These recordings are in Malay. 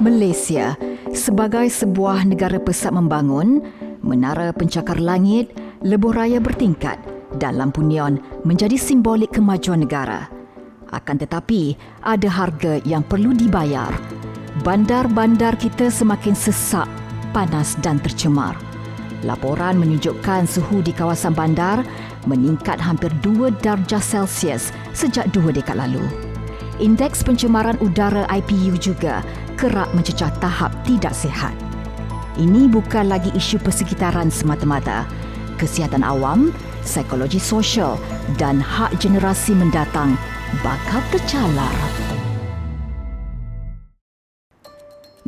Malaysia sebagai sebuah negara pesat membangun, menara pencakar langit, lebuh raya bertingkat dan lampu neon menjadi simbolik kemajuan negara. Akan tetapi, ada harga yang perlu dibayar. Bandar-bandar kita semakin sesak, panas dan tercemar. Laporan menunjukkan suhu di kawasan bandar meningkat hampir 2 darjah Celsius sejak dua dekad lalu. Indeks pencemaran udara IPU juga kerap mencecah tahap tidak sihat. Ini bukan lagi isu persekitaran semata-mata. Kesihatan awam, psikologi sosial dan hak generasi mendatang bakal tercalar.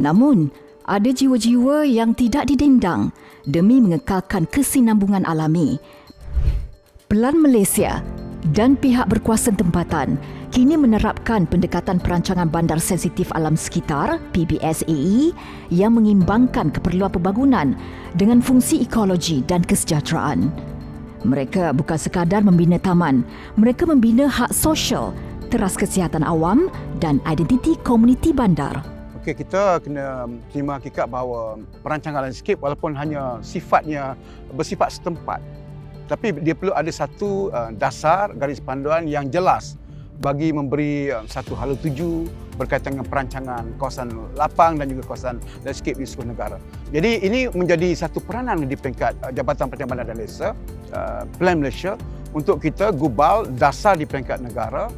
Namun, ada jiwa-jiwa yang tidak didendang demi mengekalkan kesinambungan alami. Pelan Malaysia dan pihak berkuasa tempatan kini menerapkan pendekatan perancangan bandar sensitif alam sekitar PBSAE yang mengimbangkan keperluan pembangunan dengan fungsi ekologi dan kesejahteraan. Mereka bukan sekadar membina taman, mereka membina hak sosial, teras kesihatan awam dan identiti komuniti bandar. Okey, kita kena terima hakikat bahawa perancangan landscape walaupun hanya sifatnya bersifat setempat tapi dia perlu ada satu uh, dasar garis panduan yang jelas bagi memberi uh, satu hala tuju berkaitan dengan perancangan kawasan lapang dan juga kawasan landscape di seluruh negara. Jadi ini menjadi satu peranan di peringkat uh, Jabatan Bandar dan Desa, uh, Plan Malaysia untuk kita gubal dasar di peringkat negara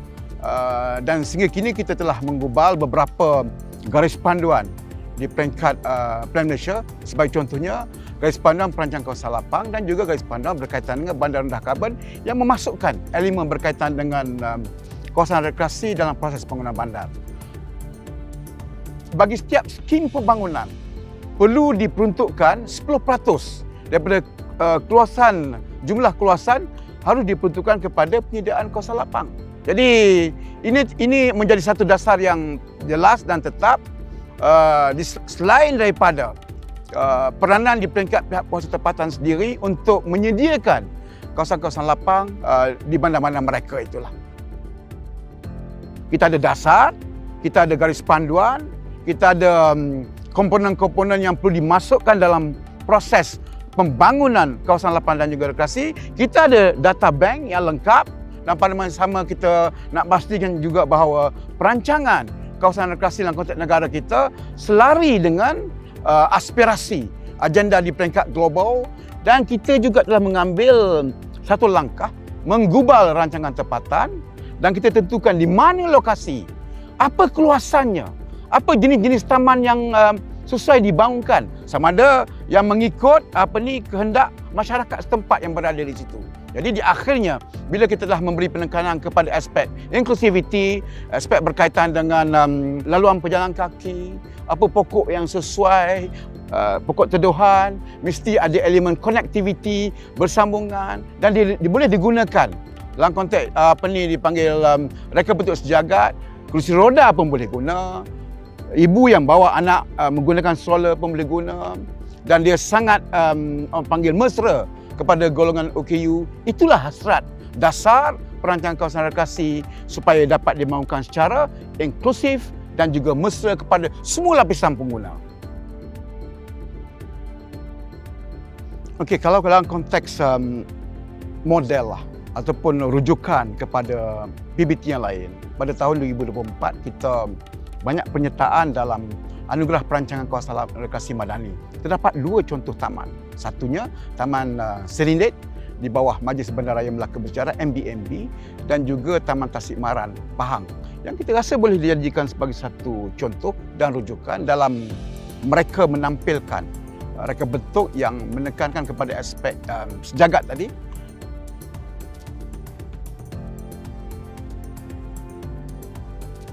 dan sehingga kini kita telah menggubal beberapa garis panduan di peringkat Plan Malaysia sebagai contohnya garis panduan perancang kawasan lapang dan juga garis panduan berkaitan dengan bandar rendah karbon yang memasukkan elemen berkaitan dengan um, kawasan rekreasi dalam proses pembangunan bandar. Bagi setiap skim pembangunan perlu diperuntukkan 10% daripada uh, keluasan jumlah keluasan harus diperuntukkan kepada penyediaan kawasan lapang. Jadi ini ini menjadi satu dasar yang jelas dan tetap uh, selain daripada uh, peranan di peringkat pihak kuasa tempatan sendiri untuk menyediakan kawasan-kawasan lapang uh, di mana-mana mereka itulah. Kita ada dasar, kita ada garis panduan, kita ada um, komponen-komponen yang perlu dimasukkan dalam proses pembangunan kawasan lapang dan juga rekreasi. Kita ada data bank yang lengkap dan pada masa sama kita nak pastikan juga bahawa perancangan kawasan rekreasi dalam konteks negara kita selari dengan uh, aspirasi agenda di peringkat global. Dan kita juga telah mengambil satu langkah menggubal rancangan tempatan. Dan kita tentukan di mana lokasi apa keluasannya apa jenis-jenis taman yang uh, sesuai dibangunkan. Sama ada yang mengikut apa ni kehendak masyarakat setempat yang berada di situ. Jadi di akhirnya bila kita telah memberi penekanan kepada aspek inclusivity, aspek berkaitan dengan um, laluan pejalan kaki, apa pokok yang sesuai, uh, pokok teduhan, mesti ada elemen connectivity, bersambungan dan dia, dia boleh digunakan. Dalam konteks uh, apa ni dipanggil um, reka bentuk sejagat, kerusi roda pun boleh guna, ibu yang bawa anak uh, menggunakan stroller pun boleh guna dan dia sangat um, panggil mesra kepada golongan OKU itulah hasrat dasar perancangan kawasan rekreasi supaya dapat dimahukan secara inklusif dan juga mesra kepada semua lapisan pengguna. Okey, kalau dalam konteks um, model lah ataupun rujukan kepada PBT yang lain, pada tahun 2024 kita banyak penyertaan dalam anugerah perancangan kawasan rekreasi madani. Terdapat dua contoh taman. Satunya Taman uh, Serindit di bawah Majlis Bandaraya Melaka Bersejarah MBMB dan juga Taman Tasik Maran Pahang yang kita rasa boleh dijadikan sebagai satu contoh dan rujukan dalam mereka menampilkan uh, reka bentuk yang menekankan kepada aspek um, sejagat tadi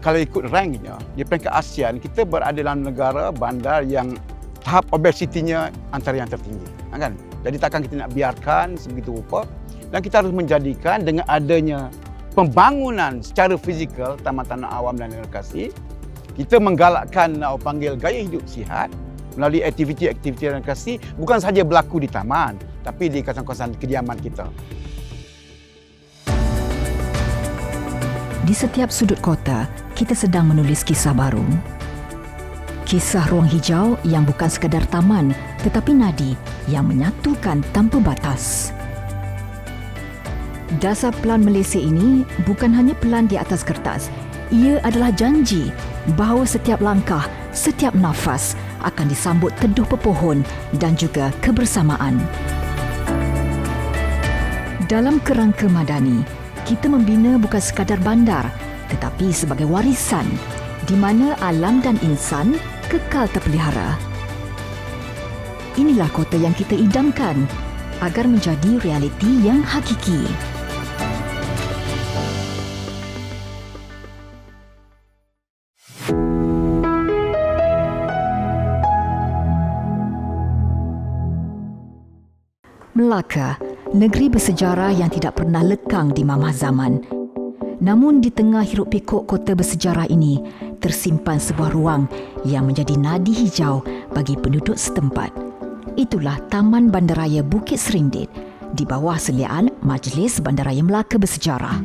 kalau ikut ranknya di peringkat ASEAN kita berada dalam negara bandar yang tahap obesitinya antara yang tertinggi. Ha, kan? Jadi takkan kita nak biarkan sebegitu rupa. Dan kita harus menjadikan dengan adanya pembangunan secara fizikal taman-taman awam dan rekreasi kita menggalakkan orang panggil gaya hidup sihat melalui aktiviti-aktiviti rekreasi bukan sahaja berlaku di taman tapi di kawasan-kawasan kediaman kita Di setiap sudut kota, kita sedang menulis kisah baru. Kisah ruang hijau yang bukan sekadar taman tetapi nadi yang menyatukan tanpa batas. Dasar Pelan Malaysia ini bukan hanya pelan di atas kertas. Ia adalah janji bahawa setiap langkah, setiap nafas akan disambut teduh pepohon dan juga kebersamaan. Dalam kerangka madani, kita membina bukan sekadar bandar tetapi sebagai warisan di mana alam dan insan kekal terpelihara. Inilah kota yang kita idamkan agar menjadi realiti yang hakiki. Melaka, negeri bersejarah yang tidak pernah lekang di mamah zaman. Namun di tengah hiruk pikuk kota bersejarah ini, tersimpan sebuah ruang yang menjadi nadi hijau bagi penduduk setempat. Itulah Taman Bandaraya Bukit Serindit di bawah seliaan Majlis Bandaraya Melaka Bersejarah.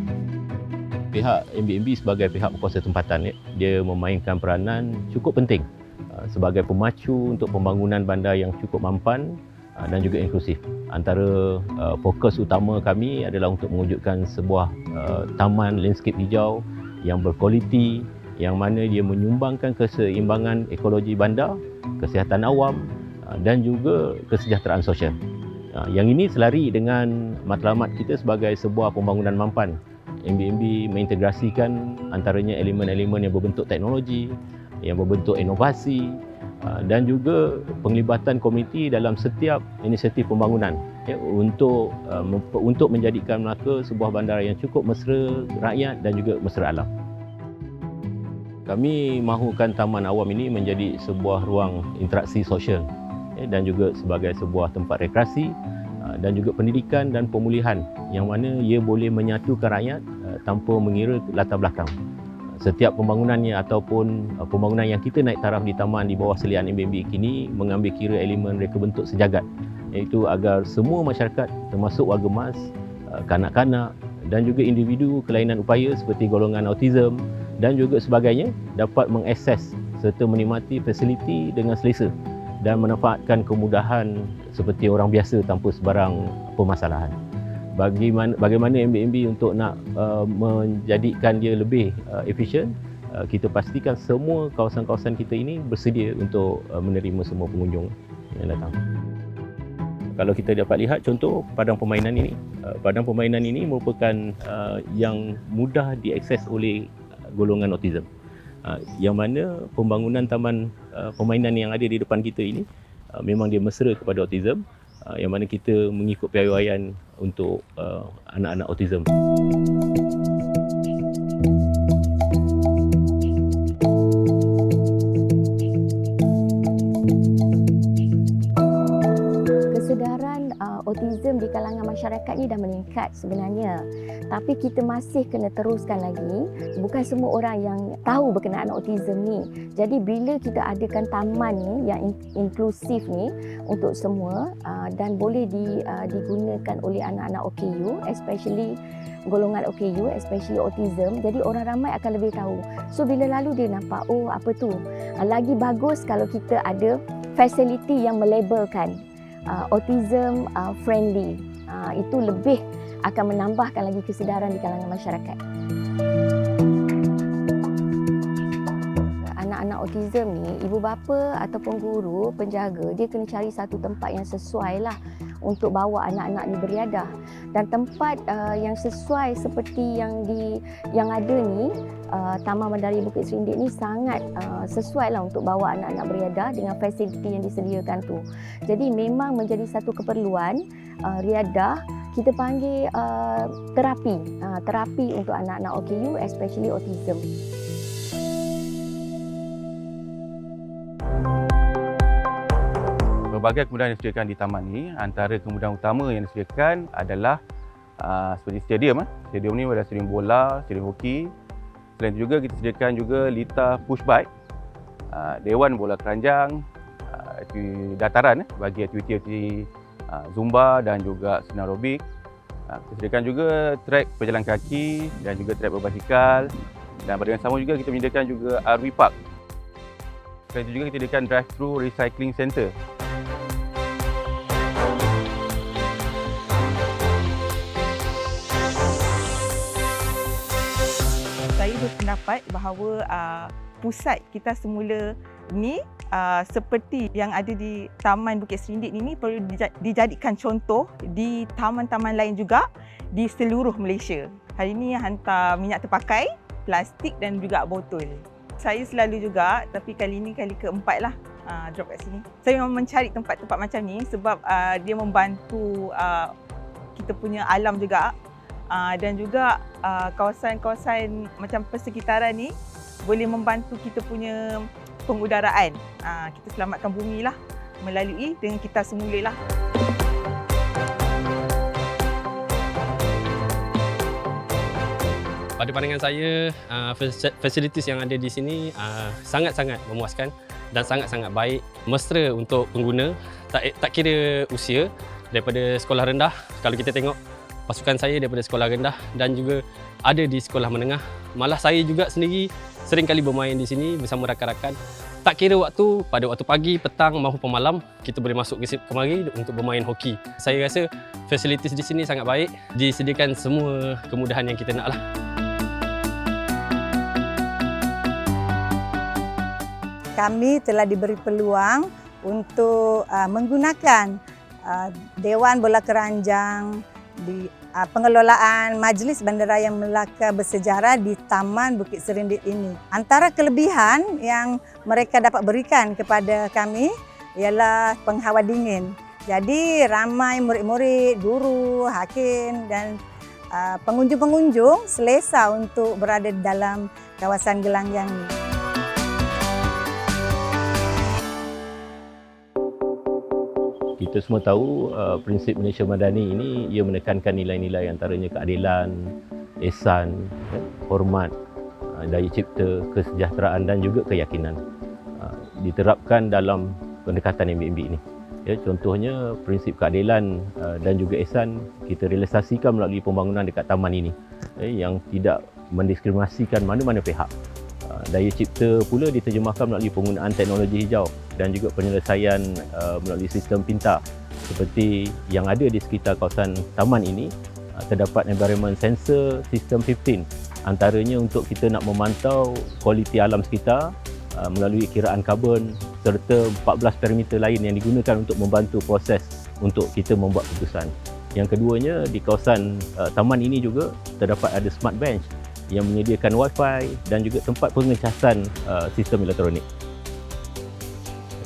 Pihak MBMB sebagai pihak berkuasa tempatan, dia memainkan peranan cukup penting uh, sebagai pemacu untuk pembangunan bandar yang cukup mampan dan juga inklusif. Antara uh, fokus utama kami adalah untuk mewujudkan sebuah taman landscape hijau yang berkualiti, yang mana dia menyumbangkan keseimbangan ekologi bandar, kesihatan awam dan juga kesejahteraan sosial. Yang ini selari dengan matlamat kita sebagai sebuah pembangunan mampan MBMB mengintegrasikan antaranya elemen-elemen yang berbentuk teknologi, yang berbentuk inovasi ah, dan juga penglibatan komuniti dalam setiap inisiatif pembangunan ya, untuk ah, untuk menjadikan Melaka sebuah bandar yang cukup mesra rakyat dan juga mesra alam. Kami mahukan Taman Awam ini menjadi sebuah ruang interaksi sosial ya, dan juga sebagai sebuah tempat rekreasi ah, dan juga pendidikan dan pemulihan yang mana ia boleh menyatukan rakyat Eh, tanpa mengira latar belakang. Setiap pembangunannya ataupun eh, pembangunan yang kita naik taraf di taman di bawah selian MBB kini mengambil kira elemen reka bentuk sejagat. Iaitu agar semua masyarakat termasuk warga mas, eh, kanak-kanak dan juga individu kelainan upaya seperti golongan autism dan juga sebagainya dapat mengakses serta menikmati fasiliti dengan selesa dan memanfaatkan kemudahan seperti orang biasa tanpa sebarang permasalahan bagaimana bagaimana MBMB untuk nak uh, menjadikan dia lebih uh, efisien uh, kita pastikan semua kawasan-kawasan kita ini bersedia untuk uh, menerima semua pengunjung yang datang. Kalau kita dapat lihat contoh padang permainan ini uh, padang permainan ini merupakan uh, yang mudah diakses oleh golongan autism. Uh, yang mana pembangunan taman uh, permainan yang ada di depan kita ini uh, memang dia mesra kepada autism uh, yang mana kita mengikut piawaian untuk uh, anak-anak autism meningkat sebenarnya. Tapi kita masih kena teruskan lagi. Bukan semua orang yang tahu berkenaan autism ni. Jadi bila kita adakan taman ni yang inklusif ni untuk semua uh, dan boleh uh, digunakan oleh anak-anak OKU especially golongan OKU especially autism jadi orang ramai akan lebih tahu. So bila lalu dia nampak oh apa tu? Uh, lagi bagus kalau kita ada fasiliti yang melabelkan uh, autism uh, friendly. Uh, itu lebih akan menambahkan lagi kesedaran di kalangan masyarakat. Anak-anak autism ni, ibu bapa ataupun guru, penjaga, dia kena cari satu tempat yang sesuai lah untuk bawa anak-anak ni beriadah dan tempat uh, yang sesuai seperti yang di yang ada ni uh, Taman Bandari Bukit Serindik ni sangat uh, sesuai lah untuk bawa anak-anak beriadah dengan fasiliti yang disediakan tu. Jadi memang menjadi satu keperluan uh, riadah kita panggil uh, terapi uh, terapi untuk anak-anak OKU especially autism. Berbagai kemudahan yang disediakan di taman ini, antara kemudahan utama yang disediakan adalah uh, seperti stadium. Eh. Stadium ni ada stadium bola, stadium hoki. Selain itu juga kita sediakan juga lita push bike, uh, dewan bola keranjang, uh, dataran eh, bagi aktiviti-aktiviti zumba dan juga senarobik. Kita sediakan juga trek pejalan kaki dan juga trek berbasikal. Dan pada yang sama juga kita menyediakan juga RV Park Selain itu juga kita adakan drive-thru recycling center. Saya berpendapat bahawa uh, pusat kita semula ni uh, seperti yang ada di Taman Bukit Serindik ini perlu dija- dijadikan contoh di taman-taman lain juga di seluruh Malaysia. Hari ini hantar minyak terpakai, plastik dan juga botol. Saya selalu juga tapi kali ini kali keempat lah uh, drop kat sini. Saya memang mencari tempat-tempat macam ni sebab uh, dia membantu uh, kita punya alam juga uh, dan juga uh, kawasan-kawasan macam persekitaran ni boleh membantu kita punya pengudaraan. Uh, kita selamatkan bumi lah melalui dengan kita semula lah. Pada pandangan saya, facilities yang ada di sini sangat-sangat memuaskan dan sangat-sangat baik. Mesra untuk pengguna, tak, tak kira usia, daripada sekolah rendah, kalau kita tengok pasukan saya daripada sekolah rendah dan juga ada di sekolah menengah. Malah saya juga sendiri sering kali bermain di sini bersama rakan-rakan. Tak kira waktu, pada waktu pagi, petang maupun malam, kita boleh masuk ke kemari untuk bermain hoki. Saya rasa facilities di sini sangat baik, disediakan semua kemudahan yang kita nak lah. kami telah diberi peluang untuk uh, menggunakan uh, Dewan Bola Keranjang di uh, pengelolaan Majlis Bandaraya Melaka Bersejarah di Taman Bukit Serindit ini. Antara kelebihan yang mereka dapat berikan kepada kami ialah penghawa dingin. Jadi ramai murid-murid, guru, hakim dan uh, pengunjung-pengunjung selesa untuk berada di dalam kawasan gelanggang ini. Kita semua tahu uh, prinsip Malaysia Madani ini ia menekankan nilai-nilai antaranya keadilan, ihsan, ya, hormat, uh, daya cipta, kesejahteraan dan juga keyakinan. Uh, diterapkan dalam pendekatan MBMB ini. Ya, contohnya prinsip keadilan uh, dan juga ihsan kita realisasikan melalui pembangunan dekat taman ini ya, yang tidak mendiskriminasikan mana-mana pihak. Uh, daya cipta pula diterjemahkan melalui penggunaan teknologi hijau dan juga penyelesaian uh, melalui sistem pintar seperti yang ada di sekitar kawasan taman ini uh, terdapat environment sensor sistem 15 antaranya untuk kita nak memantau kualiti alam sekitar uh, melalui kiraan karbon serta 14 parameter lain yang digunakan untuk membantu proses untuk kita membuat keputusan. Yang keduanya di kawasan uh, taman ini juga terdapat ada smart bench yang menyediakan wifi dan juga tempat pengecasan uh, sistem elektronik.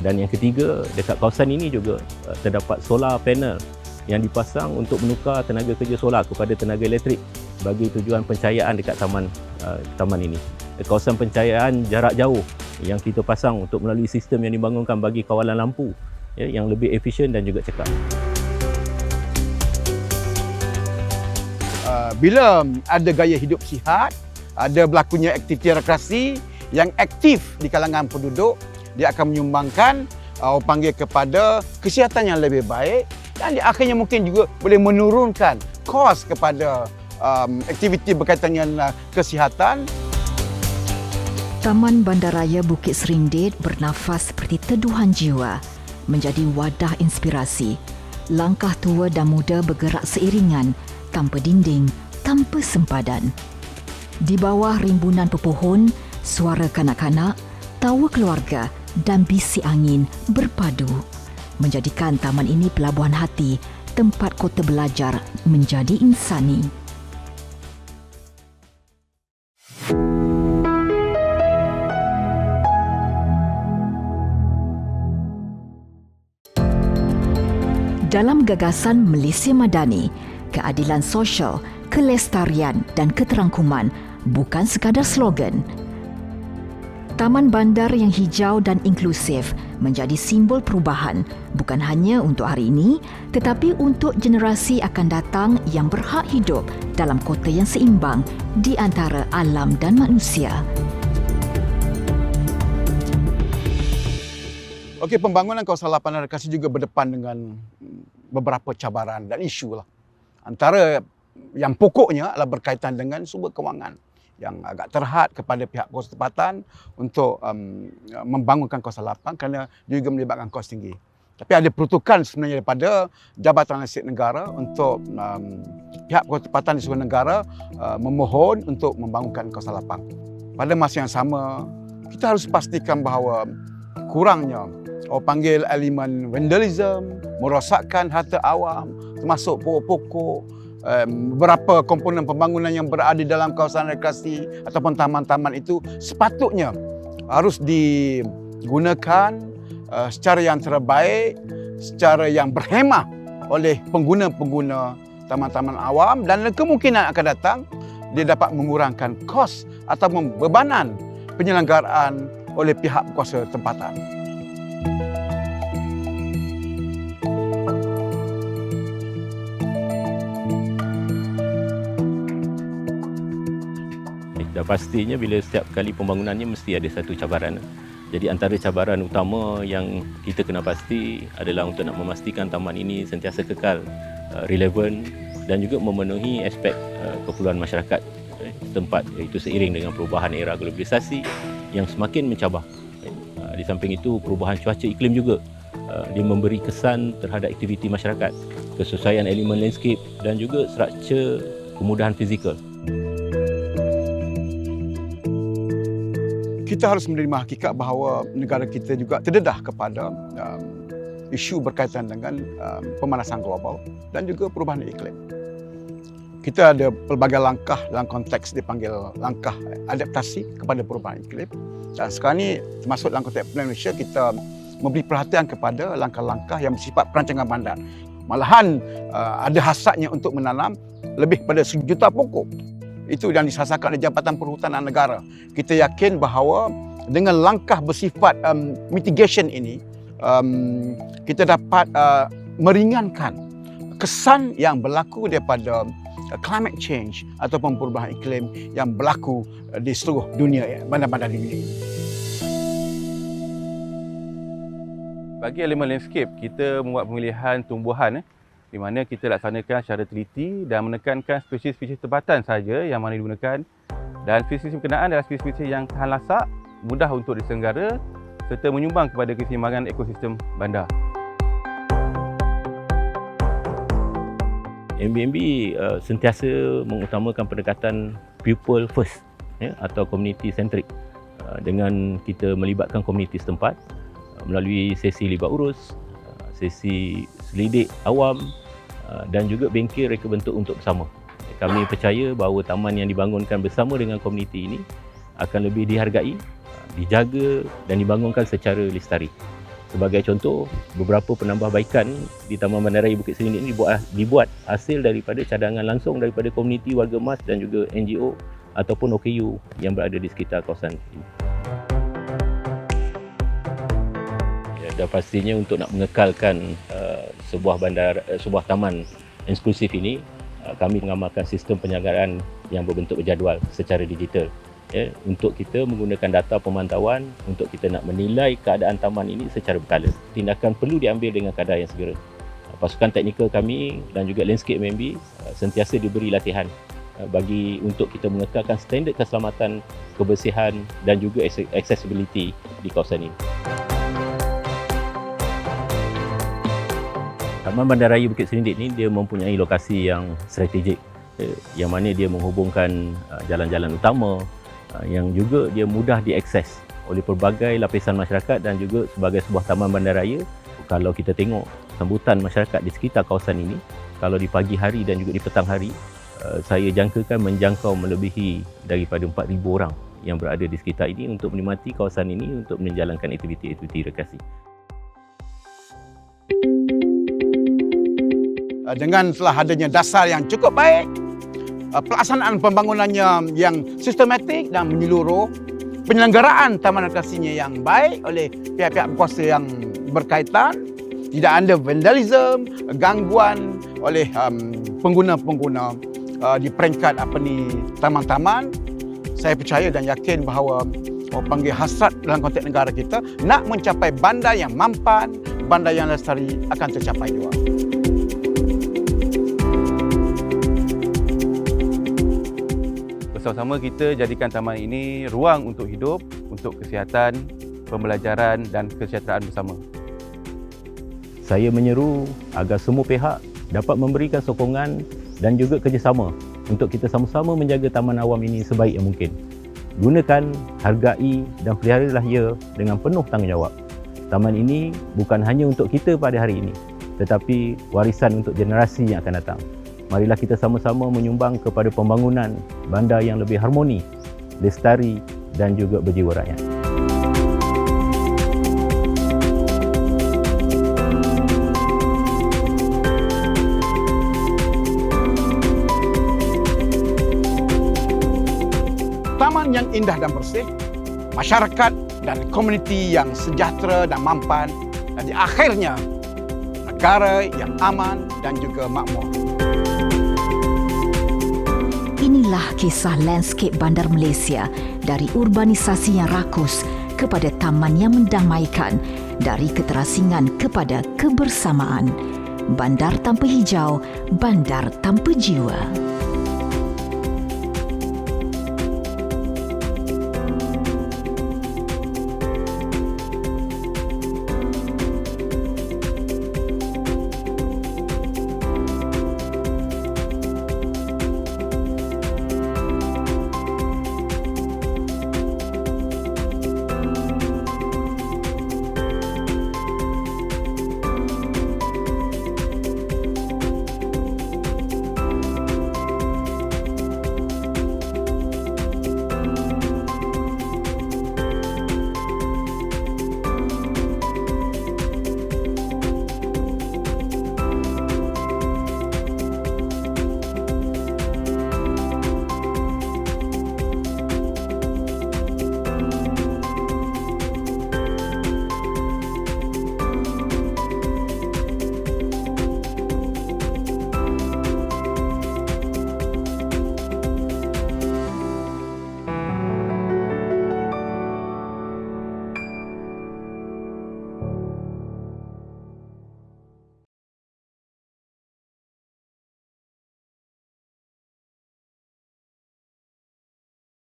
Dan yang ketiga, dekat kawasan ini juga uh, terdapat solar panel yang dipasang untuk menukar tenaga kerja solar kepada tenaga elektrik bagi tujuan pencahayaan dekat taman uh, taman ini. Kawasan pencahayaan jarak jauh yang kita pasang untuk melalui sistem yang dibangunkan bagi kawalan lampu ya, yang lebih efisien dan juga cekat. Uh, bila ada gaya hidup sihat, ada berlakunya aktiviti rekreasi yang aktif di kalangan penduduk, dia akan menyumbangkan uh, panggil kepada kesihatan yang lebih baik dan di akhirnya mungkin juga boleh menurunkan kos kepada um, aktiviti berkaitan dengan uh, kesihatan. Taman Bandaraya Bukit Serindit bernafas seperti teduhan jiwa, menjadi wadah inspirasi. Langkah tua dan muda bergerak seiringan, tanpa dinding, tanpa sempadan. Di bawah rimbunan pepohon, suara kanak-kanak, tawa keluarga dan bisik angin berpadu. Menjadikan taman ini pelabuhan hati, tempat kota belajar menjadi insani. Dalam gagasan Malaysia Madani, keadilan sosial, kelestarian dan keterangkuman bukan sekadar slogan. Taman bandar yang hijau dan inklusif menjadi simbol perubahan bukan hanya untuk hari ini tetapi untuk generasi akan datang yang berhak hidup dalam kota yang seimbang di antara alam dan manusia. Okey, pembangunan kawasan lapangan rekreasi juga berdepan dengan beberapa cabaran dan isu lah. Antara yang pokoknya adalah berkaitan dengan sumber kewangan yang agak terhad kepada pihak kos tempatan untuk um, membangunkan kawasan lapang kerana dia juga melibatkan kos tinggi. Tapi ada peruntukan sebenarnya daripada Jabatan Listrik Negara untuk um, pihak kos tempatan di seluruh negara uh, memohon untuk membangunkan kawasan lapang. Pada masa yang sama, kita harus pastikan bahawa kurangnya orang panggil elemen vandalism, merosakkan harta awam, termasuk pokok-pokok, beberapa komponen pembangunan yang berada dalam kawasan rekreasi ataupun taman-taman itu sepatutnya harus digunakan uh, secara yang terbaik, secara yang berhemah oleh pengguna-pengguna taman-taman awam dan kemungkinan akan datang dia dapat mengurangkan kos atau bebanan penyelenggaraan oleh pihak kuasa tempatan. Dan pastinya bila setiap kali pembangunannya mesti ada satu cabaran. Jadi antara cabaran utama yang kita kena pasti adalah untuk nak memastikan taman ini sentiasa kekal, uh, relevan dan juga memenuhi aspek uh, keperluan masyarakat eh, tempat iaitu seiring dengan perubahan era globalisasi yang semakin mencabar. Uh, Di samping itu perubahan cuaca iklim juga dia memberi kesan terhadap aktiviti masyarakat, kesesuaian elemen landscape dan juga struktur kemudahan fizikal. Kita harus menerima hakikat bahawa negara kita juga terdedah kepada um, isu berkaitan dengan um, pemanasan global dan juga perubahan iklim. Kita ada pelbagai langkah dalam konteks dipanggil langkah adaptasi kepada perubahan iklim. Dan sekarang ini termasuk dalam konteks Malaysia kita memberi perhatian kepada langkah-langkah yang bersifat perancangan bandar. Malahan uh, ada hasratnya untuk menanam lebih pada sejuta pokok itu yang disasarkan oleh Jabatan Perhutanan Negara. Kita yakin bahawa dengan langkah bersifat um, mitigation ini, um, kita dapat uh, meringankan kesan yang berlaku daripada uh, climate change ataupun perubahan iklim yang berlaku uh, di seluruh dunia, ya, bandar-bandar dunia. Bagi elemen landscape, kita membuat pemilihan tumbuhan eh, di mana kita laksanakan secara teliti dan menekankan spesies-spesies tempatan saja yang mana digunakan dan spesies berkenaan adalah spesies yang tahan lasak, mudah untuk diselenggara serta menyumbang kepada keseimbangan ekosistem bandar. MBMB uh, sentiasa mengutamakan pendekatan pupil first ya, atau community centric uh, dengan kita melibatkan komuniti setempat uh, melalui sesi libat urus, sesi selidik awam uh, dan juga bengkel reka bentuk untuk bersama. Kami percaya bahawa taman yang dibangunkan bersama dengan komuniti ini akan lebih dihargai, uh, dijaga dan dibangunkan secara lestari. Sebagai contoh, beberapa penambahbaikan di Taman Bandaraya Bukit Serinding ini dibuat, dibuat hasil daripada cadangan langsung daripada komuniti warga MAS dan juga NGO ataupun OKU yang berada di sekitar kawasan ini. Dan pastinya untuk nak mengekalkan uh, sebuah bandar uh, sebuah taman eksklusif ini, uh, kami mengamalkan sistem penyagaan yang berbentuk berjadual secara digital ya, untuk kita menggunakan data pemantauan untuk kita nak menilai keadaan taman ini secara berkala. Tindakan perlu diambil dengan kadar yang segera. Uh, Pasukan teknikal kami dan juga landscape MB uh, sentiasa diberi latihan uh, bagi untuk kita mengekalkan standard keselamatan, kebersihan dan juga accessibility di kawasan ini. Taman Bandaraya Bukit Serinding ini dia mempunyai lokasi yang strategik eh, yang mana dia menghubungkan uh, jalan-jalan utama, Ah, yang juga dia mudah diakses oleh pelbagai lapisan masyarakat dan juga sebagai sebuah taman bandaraya kalau kita tengok sambutan masyarakat di sekitar kawasan ini kalau di pagi hari dan juga di petang hari ah, saya jangkakan menjangkau melebihi daripada 4,000 orang yang berada di sekitar ini untuk menikmati kawasan ini untuk menjalankan aktiviti-aktiviti rekreasi. Dengan telah adanya dasar yang cukup baik, uh, pelaksanaan pembangunannya yang sistematik dan menyeluruh, penyelenggaraan taman rekreasinya yang baik oleh pihak-pihak berkuasa yang berkaitan, tidak ada vandalism, gangguan oleh um, pengguna-pengguna uh, di peringkat apa ni taman-taman. Saya percaya dan yakin bahawa orang panggil hasrat dalam konteks negara kita nak mencapai bandar yang mampan, bandar yang lestari akan tercapai juga. Bersama-sama kita jadikan taman ini ruang untuk hidup, untuk kesihatan, pembelajaran dan kesejahteraan bersama. Saya menyeru agar semua pihak dapat memberikan sokongan dan juga kerjasama untuk kita sama-sama menjaga taman awam ini sebaik yang mungkin. Gunakan, hargai dan peliharalah ia dengan penuh tanggungjawab. Taman ini bukan hanya untuk kita pada hari ini, tetapi warisan untuk generasi yang akan datang. Marilah kita sama-sama menyumbang kepada pembangunan bandar yang lebih harmoni, lestari dan juga berjiwa rakyat. Taman yang indah dan bersih, masyarakat dan komuniti yang sejahtera dan mampan, dan di akhirnya negara yang aman dan juga makmur. Inilah kisah landscape bandar Malaysia dari urbanisasi yang rakus kepada taman yang mendamaikan, dari keterasingan kepada kebersamaan. Bandar tanpa hijau, bandar tanpa jiwa.